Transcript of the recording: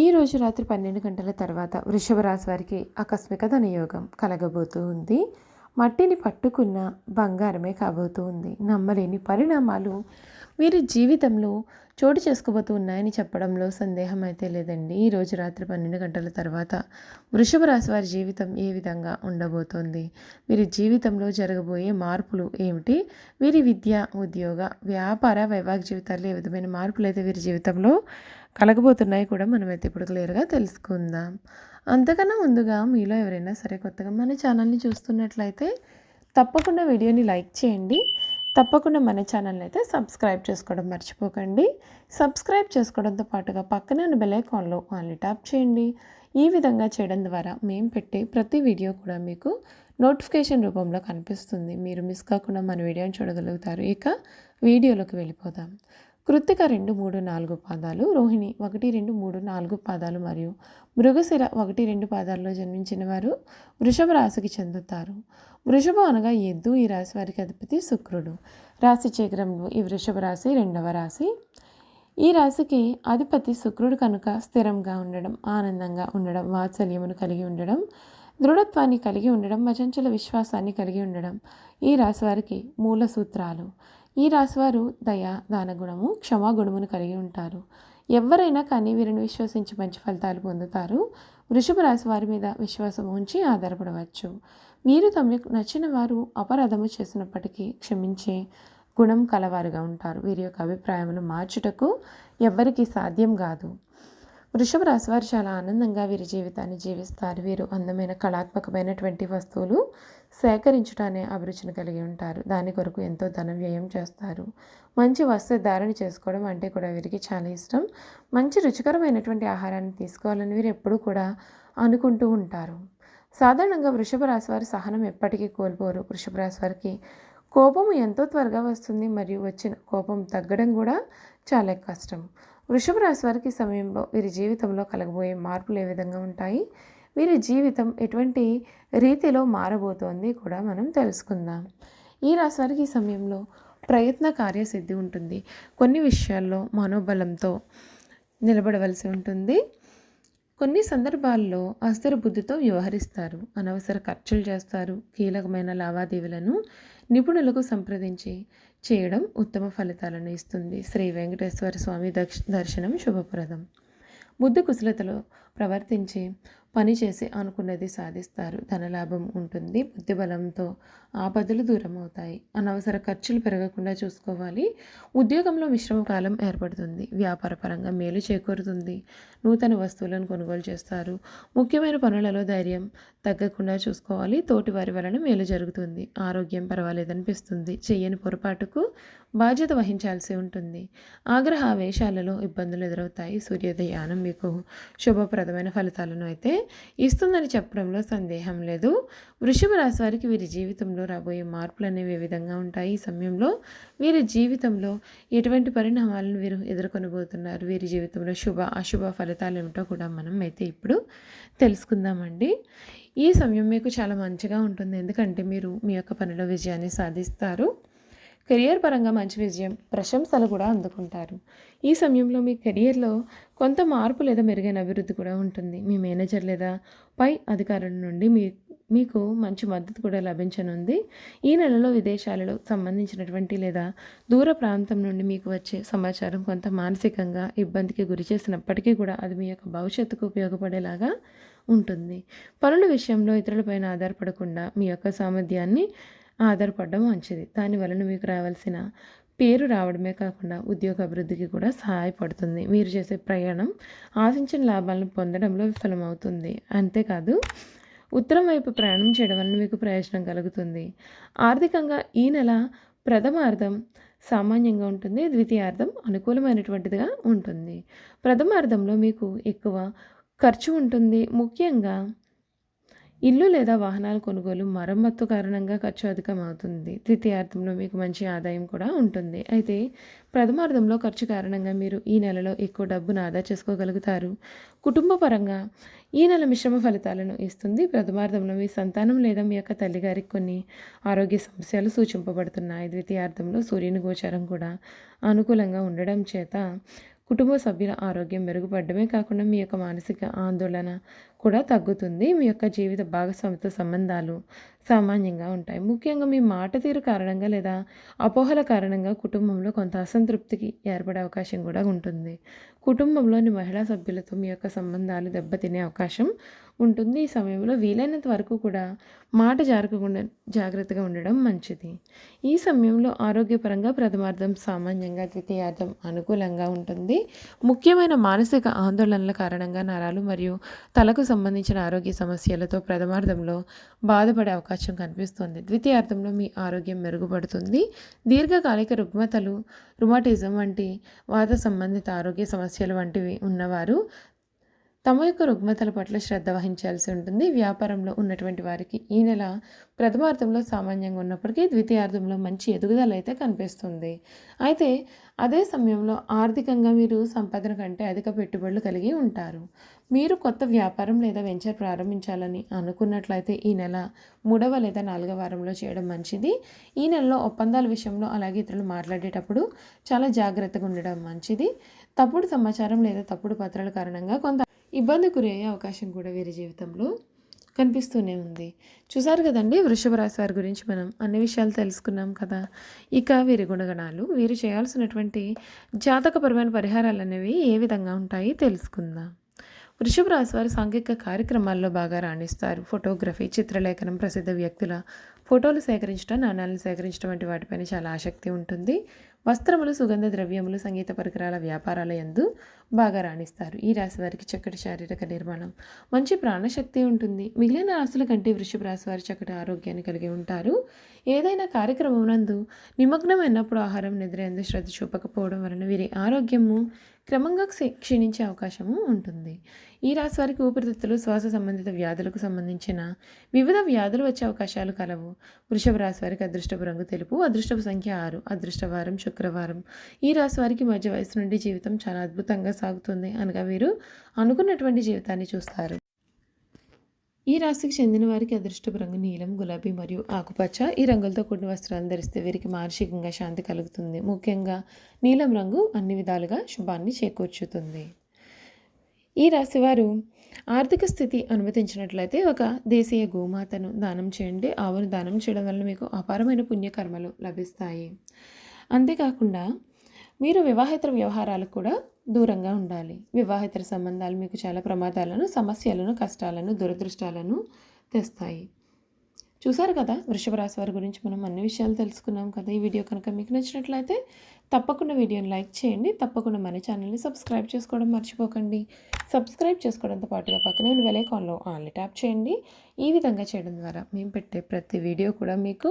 ఈ రోజు రాత్రి పన్నెండు గంటల తర్వాత వృషభ రాశి వారికి ఆకస్మిక ధనయోగం కలగబోతూ ఉంది. మట్టిని పట్టుకున్న బంగారమే కాబోతూ ఉంది. నమ్మలేని పరిణామాలు వీరి జీవితంలో చోటు చేసుకోబోతూ ఉన్నాయని చెప్పడంలో సందేహం అయితే లేదండి. ఈ రోజు రాత్రి పన్నెండు గంటల తర్వాత వృషభ రాశి వారి జీవితం ఏ విధంగా ఉండబోతోంది? వీరి జీవితంలో జరగబోయే మార్పులు ఏమిటి? వీరి విద్య ఉద్యోగ వ్యాపార వైవాహిక జీవితాల్లో ఏ విధమైన మార్పులు అయితే వీరి జీవితంలో కలగబోతున్నాయి కూడా మనమైతే ఇప్పుడు క్లియర్గా తెలుసుకుందాం. అంతకన్నా ముందుగా మీలో ఎవరైనా సరే కొత్తగా మన ఛానల్ని చూస్తున్నట్లయితే తప్పకుండా వీడియోని లైక్ చేయండి. తప్పకుండా మన ఛానల్ని అయితే సబ్స్క్రైబ్ చేసుకోవడం మర్చిపోకండి. సబ్స్క్రైబ్ చేసుకోవడంతో పాటుగా పక్కనే ఉన్న బెల్ ఐకాన్లో ఆన్లీ ట్యాప్ చేయండి. ఈ విధంగా చేయడం ద్వారా మేము పెట్టే ప్రతి వీడియో కూడా మీకు నోటిఫికేషన్ రూపంలో కనిపిస్తుంది. మీరు మిస్ కాకుండా మన వీడియోని చూడగలుగుతారు. ఇక వీడియోలోకి వెళ్ళిపోదాం. కృత్తిక రెండు మూడు నాలుగు పాదాలు రోహిణి ఒకటి రెండు మూడు నాలుగు పాదాలు మరియు మృగశిర ఒకటి రెండు పాదాల్లో జన్మించిన వారు వృషభ రాశికి చెందుతారు. వృషభం అనగా ఎద్దు ఈ రాశి వారికి అధిపతి శుక్రుడు. రాశి చక్రంలో ఈ వృషభ రాశి రెండవ రాశి. ఈ రాశికి అధిపతి శుక్రుడు కనుక స్థిరంగా ఉండడం ఆనందంగా ఉండడం వాత్సల్యమును కలిగి ఉండడం దృఢత్వాన్ని కలిగి ఉండడం మచంచల విశ్వాసాన్ని కలిగి ఉండడం ఈ రాశి వారికి మూల సూత్రాలు. ఈ రాశివారు దయ దానగుణము క్షమాగుణమును కలిగి ఉంటారు. ఎవరైనా కానీ వీరిని విశ్వసించి మంచి ఫలితాలు పొందుతారు. వృషభ రాశి వారి మీద విశ్వాసం ఉంచి ఆధారపడవచ్చు. వీరు తమకు నచ్చిన వారు అపరాధము చేసినప్పటికీ క్షమించే గుణం కలవారుగా ఉంటారు. వీరి యొక్క అభిప్రాయమును మార్చుటకు ఎవ్వరికీ సాధ్యం కాదు. వృషభ రాశి వారు చాలా ఆనందంగా వీరి జీవితాన్ని జీవిస్తారు. వీరు అందమైన కళాత్మకమైనటువంటి వస్తువులు సేకరించడానే అభిరుచిని కలిగి ఉంటారు. దాని కొరకు ఎంతో ధన వ్యయం చేస్తారు. మంచి వస్త్రధారణ చేసుకోవడం అంటే కూడా వీరికి చాలా ఇష్టం. మంచి రుచికరమైనటువంటి ఆహారాన్ని తీసుకోవాలని వీరు ఎప్పుడూ కూడా అనుకుంటూ ఉంటారు. సాధారణంగా వృషభ రాశి వారి సహనం ఎప్పటికీ కోల్పోరు. వృషభ రాశి వారికి కోపం ఎంతో త్వరగా వస్తుంది. మరియు వచ్చిన కోపం తగ్గడం కూడా చాలా కష్టం. వృషభ రాశి వారికి సమయంలో వీరి జీవితంలో కలగబోయే మార్పులు ఏ విధంగా ఉంటాయి? వీరి జీవితం ఎటువంటి రీతిలో మారబోతోంది కూడా మనం తెలుసుకుందాం. ఈ రాశి వారికి ఈ సమయంలో ప్రయత్న కార్యసిద్ధి ఉంటుంది. కొన్ని విషయాల్లో మనోబలంతో నిలబడవలసి ఉంటుంది. కొన్ని సందర్భాల్లో అస్థిర బుద్ధితో వ్యవహరిస్తారు. అనవసర ఖర్చులు చేస్తారు. కీలకమైన లావాదేవీలను నిపుణులకు సంప్రదించి చేయడం ఉత్తమ ఫలితాలను ఇస్తుంది. శ్రీ వెంకటేశ్వర స్వామి దక్ష దర్శనం శుభప్రదం. బుద్ధి కుశలతలో ప్రవర్తించి పనిచేసి అనుకున్నది సాధిస్తారు. ధనలాభం ఉంటుంది. బుద్ధిబలంతో ఆపదలు దూరం అవుతాయి అనవసర ఖర్చులు పెరగకుండా చూసుకోవాలి. ఉద్యోగంలో మిశ్రమ కాలం ఏర్పడుతుంది. వ్యాపారపరంగా మేలు చేకూరుతుంది. నూతన వస్తువులను కొనుగోలు చేస్తారు. ముఖ్యమైన పనులలో ధైర్యం తగ్గకుండా చూసుకోవాలి. తోటి వారి వలన మేలు జరుగుతుంది. ఆరోగ్యం పర్వాలేదనిపిస్తుంది. చేయని పొరపాటుకు బాధ్యత వహించాల్సి ఉంటుంది. ఆగ్రహ ఆవేశాలలో ఇబ్బందులు ఎదురవుతాయి. సూర్యోదయానం మీకు శుభప్రదమైన ఫలితాలను అయితే ఇస్తుందని చెప్పడంలో సందేహం లేదు. వృషభ రాశి వారికి వీరి జీవితంలో రాబోయే మార్పులు అనేవి ఏ విధంగా ఉంటాయి? ఈ సమయంలో వీరి జీవితంలో ఎటువంటి పరిణామాలను వీరు ఎదుర్కొనబోతున్నారు? వీరి జీవితంలో శుభ అశుభ ఫలితాలు ఏమిటో కూడా మనం అయితే ఇప్పుడు తెలుసుకుందామండి. ఈ సమయం మీకు చాలా మంచిగా ఉంటుంది. ఎందుకంటే మీరు మీ యొక్క పనిలో విజయాన్ని సాధిస్తారు. కెరియర్ పరంగా మంచి విజయం ప్రశంసలు కూడా అందుకుంటారు. ఈ సమయంలో మీ కెరియర్లో కొంత మార్పు లేదా మెరుగైన అభివృద్ధి కూడా ఉంటుంది. మీ మేనేజర్ లేదా పై అధికారుల నుండి మీ మీకు మంచి మద్దతు కూడా లభించనుంది. ఈ నెలలో విదేశాలలో సంబంధించినటువంటి లేదా దూర ప్రాంతం నుండి మీకు వచ్చే సమాచారం కొంత మానసికంగా ఇబ్బందికి గురి చేసినప్పటికీ కూడా అది మీ యొక్క భవిష్యత్తుకు ఉపయోగపడేలాగా ఉంటుంది. పనుల విషయంలో ఇతరులపైన ఆధారపడకుండా మీ యొక్క సామర్థ్యాన్ని ఆధారపడడం మంచిది. దాని వలన మీకు రావాల్సిన పేరు రావడమే కాకుండా ఉద్యోగ అభివృద్ధికి కూడా సహాయపడుతుంది. మీరు చేసే ప్రయాణం ఆశించిన లాభాలను పొందడంలో విఫలమవుతుంది. అంతేకాదు ఉత్తరం వైపు ప్రయాణం చేయడం వలన మీకు ప్రయోజనం కలుగుతుంది. ఆర్థికంగా ఈ నెల ప్రథమార్థం సామాన్యంగా ఉంటుంది. ద్వితీయార్థం అనుకూలమైనటువంటిదిగా ఉంటుంది. ప్రథమార్థంలో మీకు ఎక్కువ ఖర్చు ఉంటుంది. ముఖ్యంగా ఇల్లు లేదా వాహనాల కొనుగోలు మరమ్మత్తు కారణంగా ఖర్చు అధికమవుతుంది. ద్వితీయార్థంలో మీకు మంచి ఆదాయం కూడా ఉంటుంది. అయితే ప్రథమార్థంలో ఖర్చు కారణంగా మీరు ఈ నెలలో ఎక్కువ డబ్బును ఆదా చేసుకోగలుగుతారు. కుటుంబ పరంగా ఈ నెల మిశ్రమ ఫలితాలను ఇస్తుంది. ప్రథమార్థంలో మీ సంతానం లేదా మీ యొక్క తల్లిగారికి కొన్ని ఆరోగ్య సమస్యలు సూచింపబడుతున్నాయి. ద్వితీయార్థంలో సూర్యుని గోచారం కూడా అనుకూలంగా ఉండడం చేత కుటుంబ సభ్యుల ఆరోగ్యం మెరుగుపడమే కాకుండా మీ యొక్క మానసిక ఆందోళన కూడా తగ్గుతుంది. మీ యొక్క జీవిత భాగస్వామితో సంబంధాలు సామాన్యంగా ఉంటాయి. ముఖ్యంగా మీ మాట తీరు కారణంగా లేదా అపోహల కారణంగా కుటుంబంలో కొంత అసంతృప్తికి ఏర్పడే అవకాశం కూడా ఉంటుంది. కుటుంబంలోని మహిళా సభ్యులతో మీ యొక్క సంబంధాలు దెబ్బతినే అవకాశం ఉంటుంది. ఈ సమయంలో వీలైనంత వరకు కూడా మాట జారకకుండా జాగ్రత్తగా ఉండడం మంచిది. ఈ సమయంలో ఆరోగ్యపరంగా ప్రథమార్థం సామాన్యంగా ద్వితీయార్థం అనుకూలంగా ఉంటుంది. ముఖ్యమైన మానసిక ఆందోళనల కారణంగా నరాలు మరియు తలకు సంబంధించిన ఆరోగ్య సమస్యలతో ప్రథమార్థంలో బాధపడే అవకాశం కనిపిస్తుంది. ద్వితీయార్థంలో మీ ఆరోగ్యం మెరుగుపడుతుంది. దీర్ఘకాలిక రుగ్మతలు రుమాటిజం వంటి వాత సంబంధిత ఆరోగ్య సమస్యలు వంటివి ఉన్నవారు తమ యొక్క రుగ్మతల పట్ల శ్రద్ధ వహించాల్సి ఉంటుంది. వ్యాపారంలో ఉన్నటువంటి వారికి ఈ నెల ప్రథమార్థంలో సామాన్యంగా ఉన్నప్పటికీ ద్వితీయార్థంలో మంచి ఎదుగుదల అయితే కనిపిస్తుంది. అయితే అదే సమయంలో ఆర్థికంగా మీరు సంపాదన కంటే అధిక పెట్టుబడులు కలిగి ఉంటారు. మీరు కొత్త వ్యాపారం లేదా వెంచర్ ప్రారంభించాలని అనుకున్నట్లయితే ఈ నెల మూడవ లేదా నాలుగవ వారంలో చేయడం మంచిది. ఈ నెలలో ఒప్పందాల విషయంలో అలాగే ఇతరులు మాట్లాడేటప్పుడు చాలా జాగ్రత్తగా ఉండడం మంచిది. తప్పుడు సమాచారం లేదా తప్పుడు పత్రాల కారణంగా కొంత ఇబ్బంది గురయ్యే అవకాశం కూడా వీరి జీవితంలో కనిపిస్తూనే ఉంది. చూసారు కదండి వృషభ రాశి వారి గురించి మనం అన్ని విషయాలు తెలుసుకున్నాం కదా. ఇక వీరి గుణగణాలు వీరు చేయాల్సినటువంటి జాతకపరమైన పరిహారాలు అనేవి ఏ విధంగా ఉంటాయి తెలుసుకుందాం. వృషభ రాశి వారు సాంఘిక కార్యక్రమాల్లో బాగా రాణిస్తారు. ఫోటోగ్రఫీ చిత్రలేఖనం ప్రసిద్ధ వ్యక్తుల ఫోటోలు సేకరించడం నాణాలను సేకరించడం వంటి వాటిపైన చాలా ఆసక్తి ఉంటుంది. వస్త్రములు సుగంధ ద్రవ్యములు సంగీత పరికరాల వ్యాపారాల యందు బాగా రాణిస్తారు. ఈ రాశి వారికి చక్కటి శారీరక నిర్మాణం. మంచి ప్రాణశక్తి ఉంటుంది. మిగిలిన రాశుల కంటే వృషభ రాశి వారి చక్కటి ఆరోగ్యాన్ని కలిగి ఉంటారు. ఏదైనా కార్యక్రమం నందు నిమగ్నమైనప్పుడు ఆహారం నిద్ర ఎందు శ్రద్ధ చూపకపోవడం వలన వీరి ఆరోగ్యము క్రమంగా క్షీ- క్షీణించే అవకాశము ఉంటుంది. ఈ రాశి వారికి ఊపిరితిత్తులు శ్వాస సంబంధిత వ్యాధులకు సంబంధించిన వివిధ వ్యాధులు వచ్చే అవకాశాలు కలవు. వృషభ రాశి వారికి అదృష్టపు రంగు తెలుపు అదృష్టపు సంఖ్య ఆరు. అదృష్టవారం శుక్రవారం. ఈ రాశి వారికి మధ్య వయసు నుండి జీవితం చాలా అద్భుతంగా సాగుతుంది అనగా వీరు అనుకున్నటువంటి జీవితాన్ని చూస్తారు. ఈ రాశికి చెందిన వారికి అదృష్టపు రంగు నీలం గులాబీ మరియు ఆకుపచ్చ. ఈ రంగులతో కూడిన వస్త్రాలు ధరిస్తే వీరికి మానసికంగా శాంతి కలుగుతుంది. ముఖ్యంగా నీలం రంగు అన్ని విధాలుగా శుభాన్ని చేకూర్చుతుంది. ఈ రాశివారు ఆర్థిక స్థితి అనుమతించినట్లయితే ఒక దేశీయ గోమాతను దానం చేయండి. ఆవును దానం చేయడం వల్ల మీకు అపారమైన పుణ్యకర్మలు లభిస్తాయి. అంతేకాకుండా మీరు వివాహేతర వ్యవహారాలకు కూడా దూరంగా ఉండాలి. వివాహేతర సంబంధాలు మీకు చాలా ప్రమాదాలను సమస్యలను కష్టాలను దురదృష్టాలను తెస్తాయి. చూసారు కదా వృషభ రాశి వారి గురించి మనం అన్ని విషయాలు తెలుసుకున్నాం కదా. ఈ వీడియో కనుక మీకు నచ్చినట్లయితే తప్పకుండా వీడియోని లైక్ చేయండి. తప్పకుండా మన ఛానల్ని సబ్స్క్రైబ్ చేసుకోవడం మర్చిపోకండి. సబ్స్క్రైబ్ చేసుకోవడంతో పాటుగా పక్కనే ఉన్న వెలైకాన్లో ఆన్లీ ట్యాప్ చేయండి. ఈ విధంగా చేయడం ద్వారా మేము పెట్టే ప్రతి వీడియో కూడా మీకు